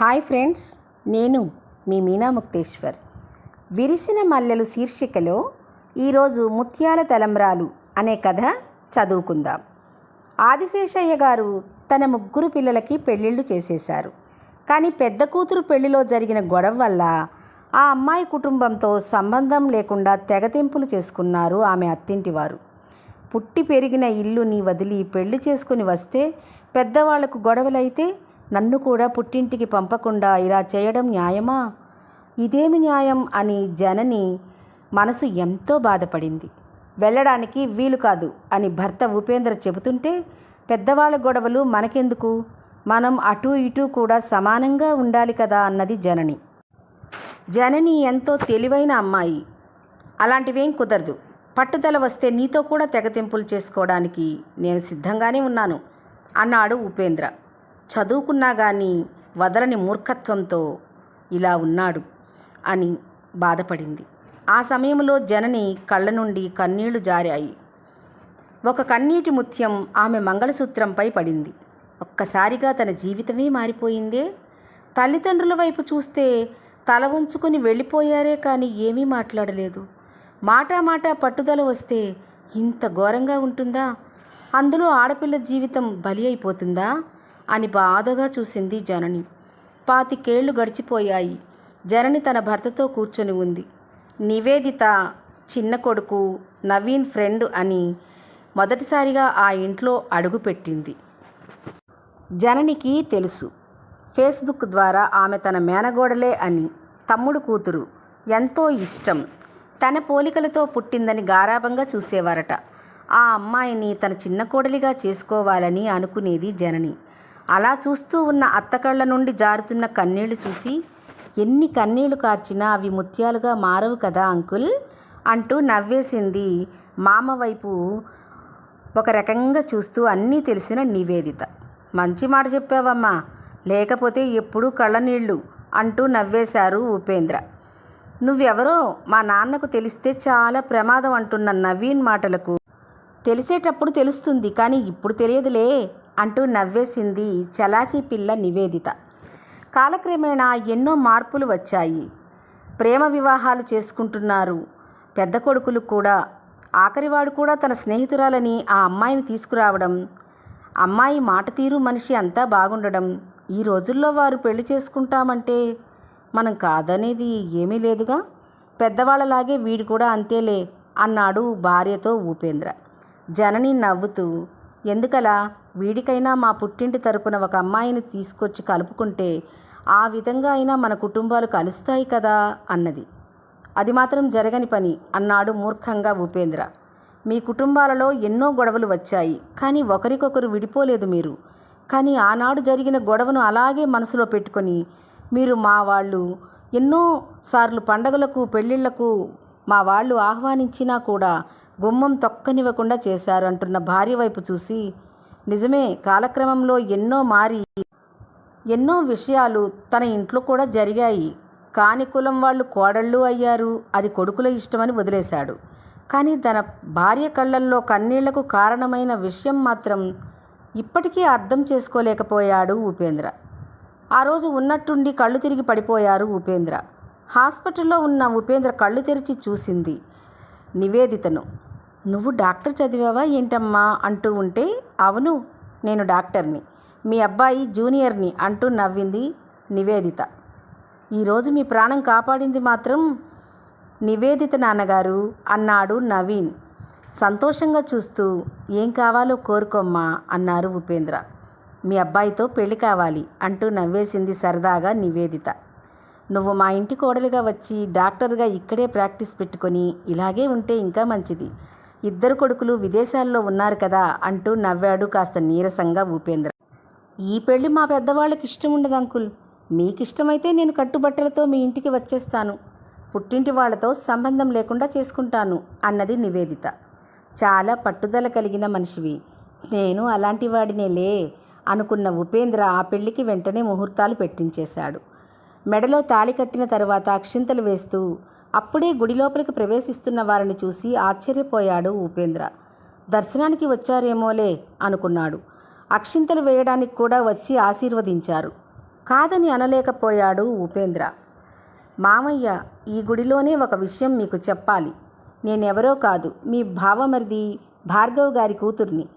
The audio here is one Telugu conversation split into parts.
హాయ్ ఫ్రెండ్స్ నేను మీ మీనా ముక్తేశ్వర్. విరిసిన మల్లెలు శీర్షికలో ఈరోజు ముత్యాల తలంబ్రాలు అనే కథ చదువుకుందాం. ఆదిశేషయ్య గారు తన ముగ్గురు పిల్లలకి పెళ్ళిళ్ళు చేసేశారు. కానీ పెద్ద కూతురు పెళ్ళిలో జరిగిన గొడవ వల్ల ఆ అమ్మాయి కుటుంబంతో సంబంధం లేకుండా తెగతెంపులు చేసుకున్నారు ఆమె అత్తింటి వారు పుట్టి పెరిగిన ఇల్లుని వదిలి పెళ్ళి చేసుకుని వస్తే పెద్దవాళ్ళకు గొడవలైతే నన్ను కూడా పుట్టింటికి పంపకుండా ఇలా చేయడం న్యాయమా? ఇదేమి న్యాయం? అని జనని మనసు ఎంతో బాధపడింది. వెళ్ళడానికి వీలు కాదు అని భర్త ఉపేంద్ర చెబుతుంటే పెద్దవాళ్ళ గొడవలు మనకెందుకు? మనం అటు ఇటు కూడా సమానంగా ఉండాలి కదా అన్నది జనని. జనని ఎంతో తెలివైన అమ్మాయి. అలాంటివేం కుదరదు. పట్టుదల వస్తే నీతో కూడా తెగతింపులు చేసుకోవడానికి నేను సిద్ధంగానే ఉన్నాను అన్నాడు ఉపేంద్ర. చదువుకున్నా కానీ వదలని మూర్ఖత్వంతో ఇలా ఉన్నాడు అని బాధపడింది. ఆ సమయంలో జనని కళ్ళ నుండి కన్నీళ్ళు జారాయి. ఒక కన్నీటి ముత్యం ఆమె మంగళసూత్రంపై పడింది. ఒక్కసారిగా తన జీవితమే మారిపోయిందే? తల్లిదండ్రుల వైపు చూస్తే తల ఉంచుకొని వెళ్ళిపోయారే కానీ ఏమీ మాట్లాడలేదు. మాటా మాటా పట్టుదల వస్తే ఇంత ఘోరంగా ఉంటుందా? అందులో ఆడపిల్ల జీవితం బలి అయిపోతుందా? అని బాధగా చూసింది జనని. పాతికేళ్ళు గడిచిపోయాయి. జనని తన భర్తతో కూర్చొని ఉంది. నివేదిత చిన్న కొడుకు నవీన్ ఫ్రెండ్ అని మొదటిసారిగా ఆ ఇంట్లో అడుగుపెట్టింది జననికి తెలుసు. ఫేస్బుక్ ద్వారా ఆమె తన మేనగోడలే అని. తమ్ముడు కూతురు. ఎంతో ఇష్టం. తన పోలికలతో పుట్టిందని గారాభంగా చూసేవారట. ఆ అమ్మాయిని తన చిన్న కోడలిగా చేసుకోవాలని అనుకునేది జనని. అలా చూస్తూ ఉన్న అత్తకళ్ళ నుండి జారుతున్న కన్నీళ్ళు చూసి ఎన్ని కన్నీళ్ళు కార్చినా అవి ముత్యాలుగా మారవు కదా అంకుల్? అంటూ నవ్వేసింది మామ వైపు ఒక రకంగా చూస్తూ అన్నీ తెలిసిన నివేదిత. మంచి మాట చెప్పావమ్మా లేకపోతే ఎప్పుడూ కళ్ళనీళ్ళు అంటూ నవ్వేశారు ఉపేంద్ర. నువ్వెవరో మా నాన్నకు తెలిస్తే చాలా ప్రమాదం అంటున్న నవీన్ మాటలకు తెలిసేటప్పుడు తెలుస్తుంది కానీ ఇప్పుడు తెలియదులే. అంటూ నవ్వేసింది చలాకీ పిల్ల నివేదిత. కాలక్రమేణా ఎన్నో మార్పులు వచ్చాయి. ప్రేమ వివాహాలు చేసుకుంటున్నారు. పెద్ద కొడుకులు కూడా ఆఖరివాడు కూడా తన స్నేహితురాలని ఆ అమ్మాయిని తీసుకురావడం అమ్మాయి మాట తీరు మనిషి అంతా బాగుండడం ఈ రోజుల్లో వారు పెళ్ళి చేసుకుంటామంటే మనం కాదనేది ఏమీ లేదుగా? పెద్దవాళ్ళలాగే వీడు కూడా అంతేలే అన్నాడు భార్యతో ఉపేంద్ర. జనని నవ్వుతూ ఎందుకలా? వీడికైనా మా పుట్టింటి తరపున ఒక అమ్మాయిని తీసుకొచ్చి కలుపుకుంటే ఆ విధంగా అయినా మన కుటుంబాలు కలుస్తాయి కదా? అన్నది. అది మాత్రం జరగని పని అన్నాడు మూర్ఖంగా ఉపేంద్ర. మీ కుటుంబాలలో ఎన్నో గొడవలు వచ్చాయి కానీ ఒకరికొకరు విడిపోలేదు మీరు. కానీ ఆనాడు జరిగిన గొడవను అలాగే మనసులో పెట్టుకొని మీరు మా వాళ్ళు ఎన్నో సార్లు పండగలకు పెళ్ళిళ్ళకు మా వాళ్ళు ఆహ్వానించినా కూడా గుమ్మం తొక్కనివ్వకుండా చేశారు అంటున్న భార్య వైపు చూసి నిజమే కాలక్రమంలో ఎన్నో మారి ఎన్నో విషయాలు తన ఇంట్లో కూడా జరిగాయి. కాని కులం వాళ్ళు కోడళ్ళు అయ్యారు అది కొడుకుల ఇష్టమని వదిలేశాడు. కానీ తన భార్య కళ్ళల్లో కన్నీళ్ళకు కారణమైన విషయం మాత్రం ఇప్పటికీ అర్థం చేసుకోలేకపోయాడు ఉపేంద్ర. ఆ రోజు ఉన్నట్టుండి కళ్ళు తిరిగి పడిపోయారు ఉపేంద్ర. హాస్పిటల్లో ఉన్న ఉపేంద్ర కళ్ళు తెరిచి చూసింది నివేదితను. నువ్వు డాక్టర్ చదివావా ఏంటమ్మా? అంటూ ఉంటే అవును నేను డాక్టర్ని. మీ అబ్బాయి జూనియర్ని అంటూ నవ్వింది నివేదిత. ఈరోజు మీ ప్రాణం కాపాడింది మాత్రం నివేదిత నాన్నగారు అన్నాడు నవీన్. సంతోషంగా చూస్తూ ఏం కావాలో కోరుకోమ్మా అన్నారు ఉపేంద్ర. మీ అబ్బాయితో పెళ్ళి కావాలి అంటూ నవ్వేసింది సరదాగా నివేదిత. నువ్వు మా ఇంటి కోడలిగా వచ్చి డాక్టర్గా ఇక్కడే ప్రాక్టీస్ పెట్టుకొని ఇలాగే ఉంటే ఇంకా మంచిది. ఇద్దరు కొడుకులు విదేశాల్లో ఉన్నారు కదా అంటూ నవ్వాడు కాస్త నీరసంగా ఉపేంద్ర. ఈ పెళ్ళి మా పెద్దవాళ్ళకి ఇష్టం ఉండదు అంకుల్. మీకిష్టమైతే నేను కట్టుబట్టలతో మీ ఇంటికి వచ్చేస్తాను. పుట్టింటి వాళ్ళతో సంబంధం లేకుండా చేసుకుంటాను అన్నది నివేదిత. చాలా పట్టుదల కలిగిన మనిషివి. నేను అలాంటి వాడినేలే అనుకున్న ఉపేంద్ర ఆ పెళ్ళికి వెంటనే ముహూర్తాలు పెట్టించేశాడు. మెడలో తాళి కట్టిన తరువాత అక్షింతలు వేస్తూ అప్పుడే గుడి లోపలికి ప్రవేశిస్తున్న వారిని చూసి ఆశ్చర్యపోయాడు ఉపేంద్ర. దర్శనానికి వచ్చారేమోలే అనుకున్నాడు. అక్షింతలు వేయడానికి కూడా వచ్చి ఆశీర్వదించారు. కాదని అనలేకపోయాడు ఉపేంద్ర. మామయ్య ఈ గుడిలోనే ఒక విషయం మీకు చెప్పాలి. నేనెవరో కాదు. మీ భావమరిది భార్గవ్ గారి కూతుర్ని.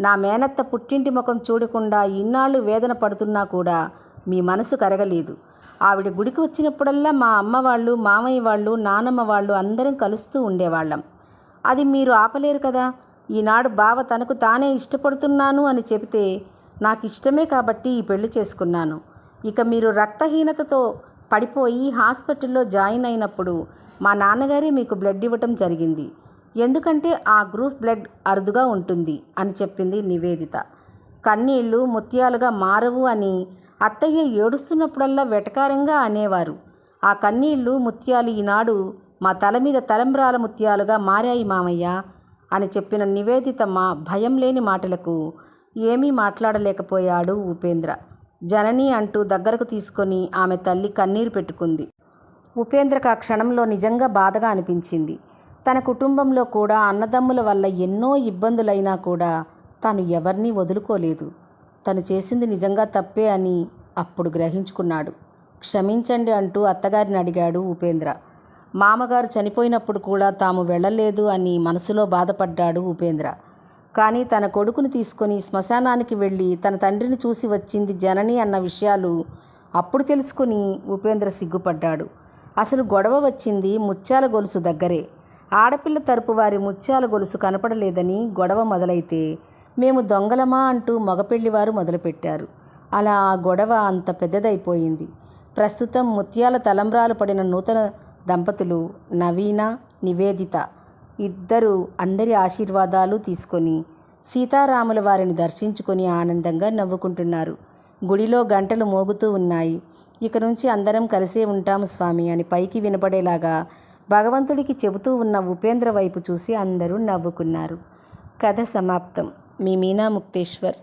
నా మేనత్త పుట్టింటి ముఖం చూడకుండా ఇన్నాళ్ళు వేదన పడుతున్నా కూడా మీ మనసు కరగలేదు. ఆవిడ గుడికి వచ్చినప్పుడల్లా మా అమ్మ వాళ్ళు మామయ్య వాళ్ళు నానమ్మ వాళ్ళు అందరం కలుస్తూ ఉండేవాళ్ళం. అది మీరు ఆపలేరు కదా. ఈనాడు బావ తనకు తానే ఇష్టపడుతున్నాను అని చెబితే నాకు ఇష్టమే కాబట్టి ఈ పెళ్ళి చేసుకున్నాను. ఇక మీరు రక్తహీనతతో పడిపోయి హాస్పిటల్లో జాయిన్ అయినప్పుడు మా నాన్నగారే మీకు బ్లడ్ ఇవ్వటం జరిగింది. ఎందుకంటే ఆ గ్రూప్ బ్లడ్ అరుదుగా ఉంటుంది అని చెప్పింది నివేదిత. కన్నీళ్ళు ముత్యాలుగా మారవు అని అత్తయ్య ఏడుస్తున్నప్పుడల్లా వెటకారంగా అనేవారు. ఆ కన్నీళ్ళు ముత్యాలు ఈనాడు మా తల మీద తలంబ్రాల ముత్యాలుగా మారాయి మామయ్య అని చెప్పిన నివేదిత మా భయం లేని మాటలకు ఏమీ మాట్లాడలేకపోయాడు ఉపేంద్ర. జనని అంటూ దగ్గరకు తీసుకొని ఆమె తల్లి కన్నీరు పెట్టుకుంది. ఉపేంద్రకు ఆ క్షణంలో నిజంగా బాధగా అనిపించింది. తన కుటుంబంలో కూడా అన్నదమ్ముల వల్ల ఎన్నో ఇబ్బందులైనా కూడా తాను ఎవరినీ వదులుకోలేదు. తను చేసింది నిజంగా తప్పే అని అప్పుడు గ్రహించుకున్నాడు. క్షమించండి అంటూ అత్తగారిని అడిగాడు ఉపేంద్ర. మామగారు చనిపోయినప్పుడు కూడా తాము వెళ్ళలేదు అని మనసులో బాధపడ్డాడు ఉపేంద్ర. కానీ తన కొడుకుని తీసుకొని శ్మశానానికి వెళ్ళి తన తండ్రిని చూసి వచ్చింది జనని అన్న విషయాలు అప్పుడు తెలుసుకుని ఉపేంద్ర సిగ్గుపడ్డాడు. అసలు గొడవ వచ్చింది ముత్యాల గొలుసు దగ్గరే. ఆడపిల్ల తరపు వారి ముత్యాల గొలుసు కనపడలేదని గొడవ మొదలైతే మేము దొంగలమా అంటూ మగపెళ్ళివారు మొదలుపెట్టారు. అలా ఆ గొడవ అంత పెద్దదైపోయింది. ప్రస్తుతం ముత్యాల తలంబ్రాలు పడిన నూతన దంపతులు నవీన నివేదిత ఇద్దరు అందరి ఆశీర్వాదాలు తీసుకొని సీతారాముల వారిని దర్శించుకొని ఆనందంగా నవ్వుకుంటున్నారు. గుడిలో గంటలు మోగుతూ ఉన్నాయి. ఇక నుంచి అందరం కలిసే ఉంటాము స్వామి అని పైకి వినపడేలాగా భగవంతుడికి చెబుతూ ఉన్న ఉపేంద్ర వైపు చూసి అందరూ నవ్వుకున్నారు. కథ సమాప్తం. మీ మీనా ముక్తేశ్వర్